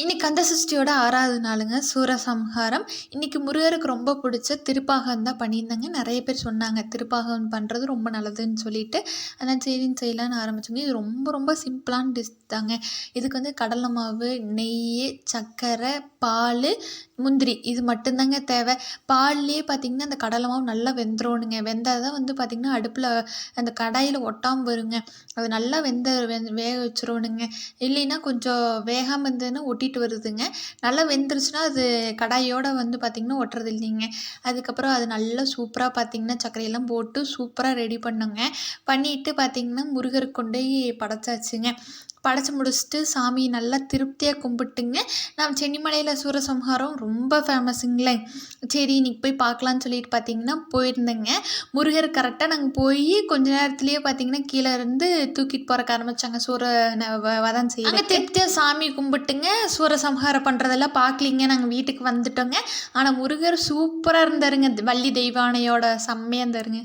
இன்னைக்கு அந்த சஷ்டியோட ஆறாவது நாளுங்க சூரசம்ஹாரம். இன்னைக்கு முருகருக்கு ரொம்ப பிடிச்ச திருப்பாகம் தான் பண்ணியிருந்தாங்க. நிறைய பேர் சொன்னாங்க திருப்பாகம் பண்ணுறது ரொம்ப நல்லதுன்னு சொல்லிட்டு. அதான் சரின்னு செய்யலான்னு ஆரம்பிச்சோங்க இது ரொம்ப ரொம்ப சிம்பிளான டிஷ் தாங்க. இதுக்கு வந்து கடலை மாவு நெய் சர்க்கரை பால் முந்திரி. இது மட்டும்தாங்க தேவை. பால்லேயே பார்த்திங்கன்னா அந்த கடலை மாவு நல்லா வெந்துடணுங்க வெந்தால் தான் வந்து பார்த்திங்கன்னா அடுப்பில் அந்த கடாயில் ஒட்டாமல் வருங்க. அது நல்லா வெந்த வேக வச்சிடணுங்க இல்லைன்னா கொஞ்சம் வேகாமல் இருந்ததுன்னா ஒட்டிட்டு வருதுங்க. நல்லா வெந்துருச்சுன்னா அது கடாயோடு வந்து பார்த்திங்கன்னா ஒட்டுறது இல்லைங்க அதுக்கப்புறம் அது நல்லா சூப்பராக பார்த்திங்கன்னா சர்க்கரையெல்லாம் போட்டு சூப்பராக ரெடி பண்ணுங்க. பண்ணிட்டு பார்த்திங்கன்னா முருகருக்கு கொண்டு போய் படைச்சாச்சுங்க. படைச்சி முடிச்சுட்டு சாமி நல்லா திருப்தியாக கும்பிட்டுங்க. நம்ம சென்னிமலையில் சூரசம்ஹாரம் ரொம்ப ஃபேமஸுங்களே சரி இன்னைக்கு போய் பார்க்கலான்னு சொல்லிட்டு பார்த்தீங்கன்னா போயிருந்தேங்க. முருகர் கரெக்டாக நாங்கள் போய் கொஞ்ச நேரத்துலேயே பார்த்தீங்கன்னா கீழே இருந்து தூக்கிட்டு போகிறக்க ஆரம்பிச்சாங்க. சூர ந- வதம் செய்ய அங்கே திருப்தியாக சாமி கும்பிட்டுங்க. சூரசம்ஹாரம் பண்ணுறதெல்லாம் பார்க்கலிங்க நாங்கள் வீட்டுக்கு வந்துட்டோங்க. ஆனால் முருகர் சூப்பராக இருந்தாருங்க. வள்ளி தெய்வானையோட செம்மையாக இருந்தாருங்க.